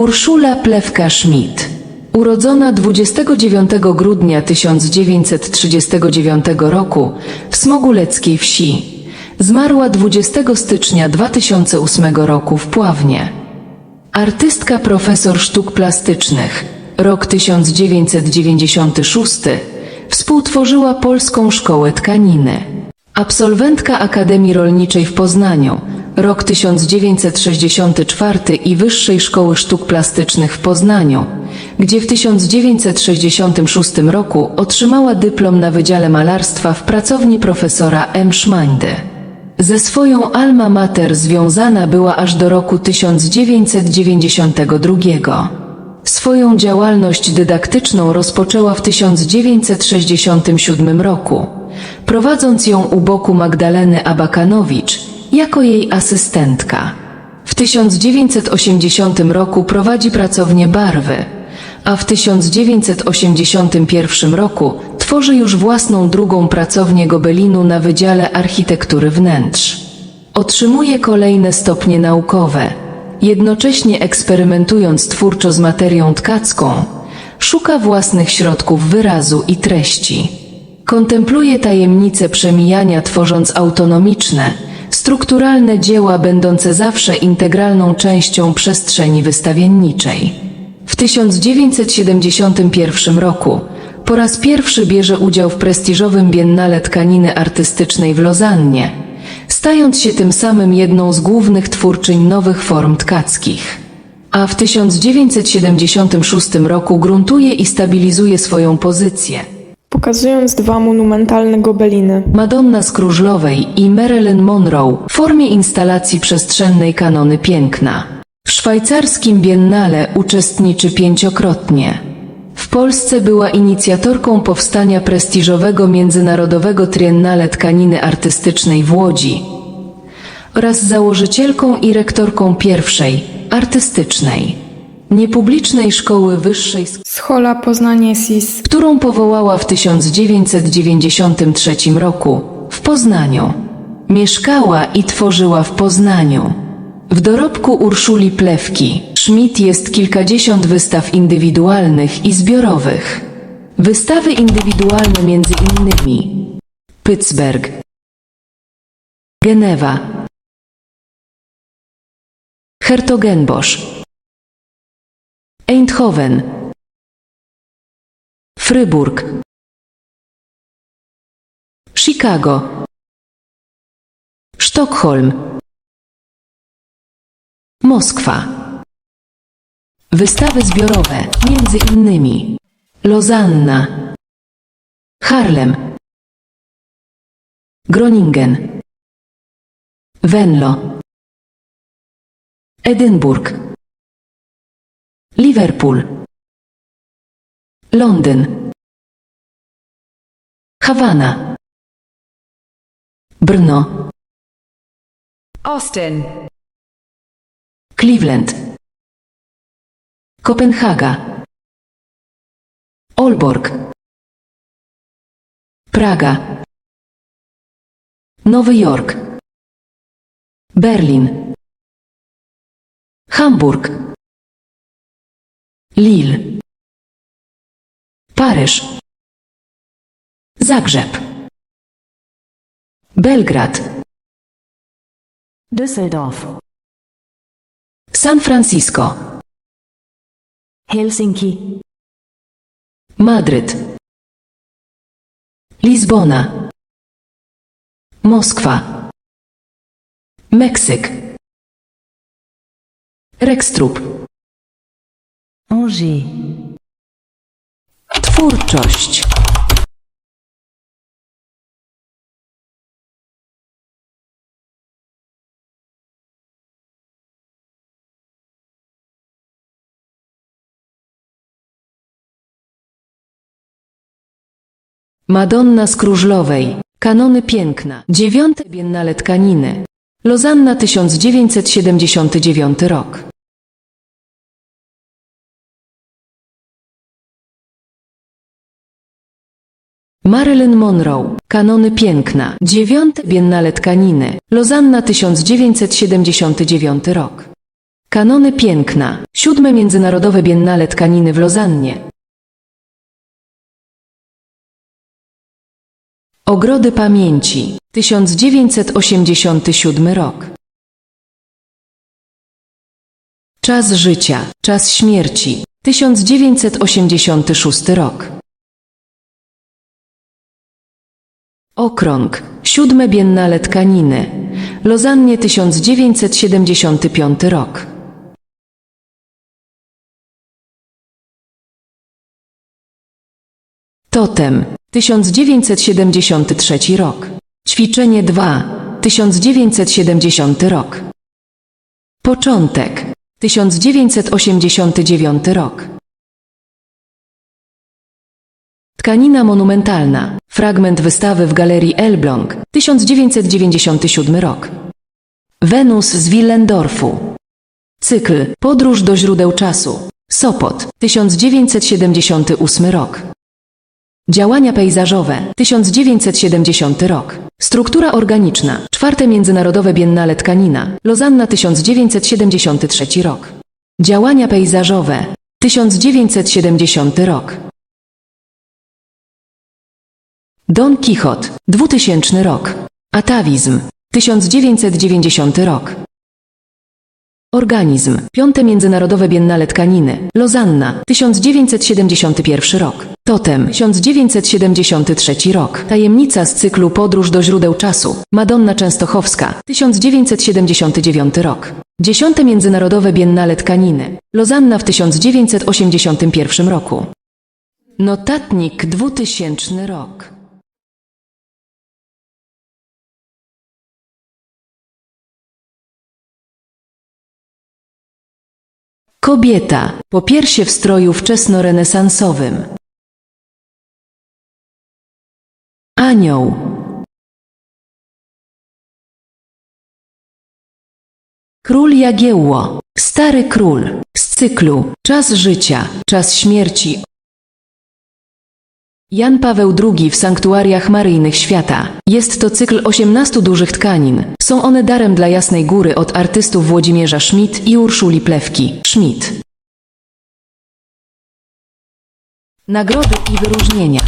Urszula Plewka-Schmidt, urodzona 29 grudnia 1939 roku w Smoguleckiej Wsi, zmarła 20 stycznia 2008 roku w Pławnie. Artystka profesor sztuk plastycznych, rok 1996, współtworzyła Polską Szkołę Tkaniny. Absolwentka Akademii Rolniczej w Poznaniu, rok 1964 i Wyższej Szkoły Sztuk Plastycznych w Poznaniu, gdzie w 1966 roku otrzymała dyplom na Wydziale Malarstwa w pracowni profesora M. Szmańdy. Ze swoją alma mater związana była aż do roku 1992. Swoją działalność dydaktyczną rozpoczęła w 1967 roku, prowadząc ją u boku Magdaleny Abakanowicz jako jej asystentka. W 1980 roku prowadzi pracownię barwy, a w 1981 roku tworzy już własną drugą pracownię gobelinu na Wydziale Architektury Wnętrz. Otrzymuje kolejne stopnie naukowe, jednocześnie eksperymentując twórczo z materią tkacką, szuka własnych środków wyrazu i treści. Kontempluje tajemnice przemijania, tworząc autonomiczne, strukturalne dzieła będące zawsze integralną częścią przestrzeni wystawienniczej. W 1971 roku po raz pierwszy bierze udział w prestiżowym Biennale Tkaniny Artystycznej w Lozannie, stając się tym samym jedną z głównych twórczyń nowych form tkackich. A w 1976 roku gruntuje i stabilizuje swoją pozycję. Pokazując dwa monumentalne gobeliny. Madonna z Krużlowej i Marilyn Monroe w formie instalacji przestrzennej kanony piękna. W szwajcarskim Biennale uczestniczy pięciokrotnie. W Polsce była inicjatorką powstania prestiżowego Międzynarodowego Triennale Tkaniny Artystycznej w Łodzi oraz założycielką i rektorką pierwszej, artystycznej, niepublicznej szkoły wyższej Schola Poznanie SIS. którą powołała w 1993 roku w Poznaniu. Mieszkała i tworzyła w Poznaniu. W dorobku Urszuli Plewki Schmidt jest kilkadziesiąt wystaw indywidualnych i zbiorowych. Wystawy indywidualne między innymi Pittsburgh, Genewa, Hertogenbosch, Eindhoven, Fryburg, Chicago, Sztokholm, Moskwa. Wystawy zbiorowe, między innymi Lozanna, Harlem, Groningen, Venlo, Edynburg, Liverpool, Londyn, Hawana, Brno, Austin, Cleveland, Kopenhaga, Olborg, Praga, Nowy Jork, Berlin, Hamburg, Lille, Paryż, Zagrzeb, Belgrad, Düsseldorf, San Francisco, Helsinki, Madryt, Lizbona, Moskwa, Meksyk, Rekstrup. Angers, Twórczość. Madonna z. Kanony piękna. Dziewiąte Biennale Tkaniny. Lozanna 1979 rok. Marilyn Monroe. Kanony piękna. Dziewiąte Biennale Tkaniny. Lozanna 1979 rok. Kanony piękna. Siódme Międzynarodowe Biennale Tkaniny w Lozannie. Ogrody Pamięci. 1987 rok. Czas życia, czas śmierci. 1986 rok. Okrąg. Siódme Biennale Tkaniny. Lozannie 1975 rok. Totem. 1973 rok. Ćwiczenie 2. 1970 rok. Początek. 1989 rok. Tkanina monumentalna. Fragment wystawy w Galerii Elbląg. 1997 rok. Wenus z Willendorfu. Cykl Podróż do źródeł czasu. Sopot. 1978 rok. Działania pejzażowe 1970 rok. Struktura organiczna. Czwarte Międzynarodowe Biennale Tkanina. Lozanna 1973 rok. Działania pejzażowe 1970 rok. Don Quixote 2000 rok. Atawizm 1990 rok. Organizm. Piąte Międzynarodowe Biennale Tkaniny. Lozanna. 1971 rok. Totem. 1973 rok. Tajemnica z cyklu Podróż do źródeł czasu. Madonna Częstochowska. 1979 rok. Dziesiąte Międzynarodowe Biennale Tkaniny. Lozanna w 1981 roku. Notatnik 2000 rok. Kobieta, po piersie w stroju wczesnorenesansowym. Anioł. Król Jagiełło, stary król, z cyklu Czas życia, czas śmierci. Jan Paweł II w sanktuariach maryjnych świata. Jest to cykl 18 dużych tkanin. Są one darem dla Jasnej Góry od artystów Włodzimierza Schmidt i Urszuli Plewki. Schmidt. Nagrody i wyróżnienia.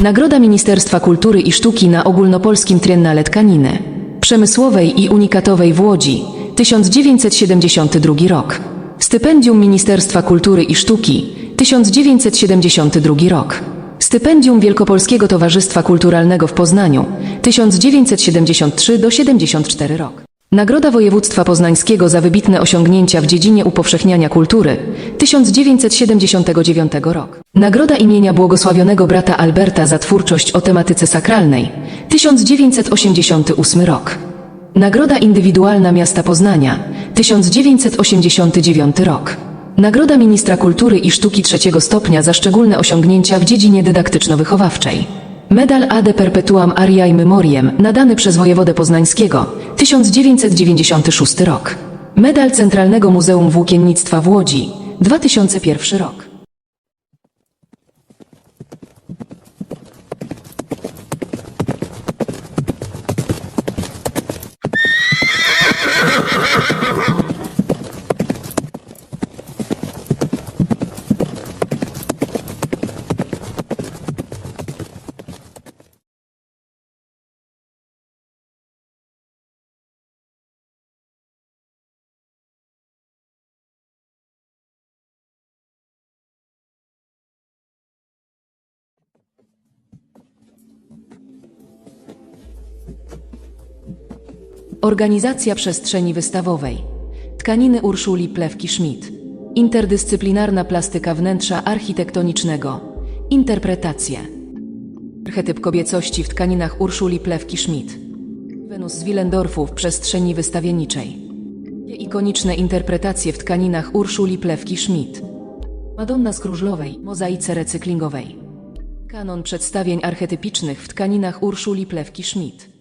Nagroda Ministerstwa Kultury i Sztuki na ogólnopolskim Triennale Tkaniny. Przemysłowej i unikatowej w Łodzi. 1972 rok. Stypendium Ministerstwa Kultury i Sztuki. 1972 rok. Stypendium Wielkopolskiego Towarzystwa Kulturalnego w Poznaniu 1973 do 74 rok. Nagroda Województwa Poznańskiego za wybitne osiągnięcia w dziedzinie upowszechniania kultury 1979 rok. Nagroda imienia błogosławionego brata Alberta za twórczość o tematyce sakralnej 1988 rok. Nagroda indywidualna miasta Poznania 1989 rok. Nagroda Ministra Kultury i Sztuki trzeciego stopnia za szczególne osiągnięcia w dziedzinie dydaktyczno-wychowawczej. Medal Ade Perpetuam Ariae Memoriem nadany przez wojewodę poznańskiego 1996 rok. Medal Centralnego Muzeum Włókiennictwa w Łodzi 2001 rok. Organizacja przestrzeni wystawowej. Tkaniny Urszuli Plewki-Schmidt. Interdyscyplinarna plastyka wnętrza architektonicznego. Interpretacje. Archetyp kobiecości w tkaninach Urszuli Plewki-Schmidt. Wenus z Willendorfu w przestrzeni wystawienniczej. Ikoniczne interpretacje w tkaninach Urszuli Plewki-Schmidt. Madonna z Krużlowej, mozaice recyklingowej. Kanon przedstawień archetypicznych w tkaninach Urszuli Plewki-Schmidt.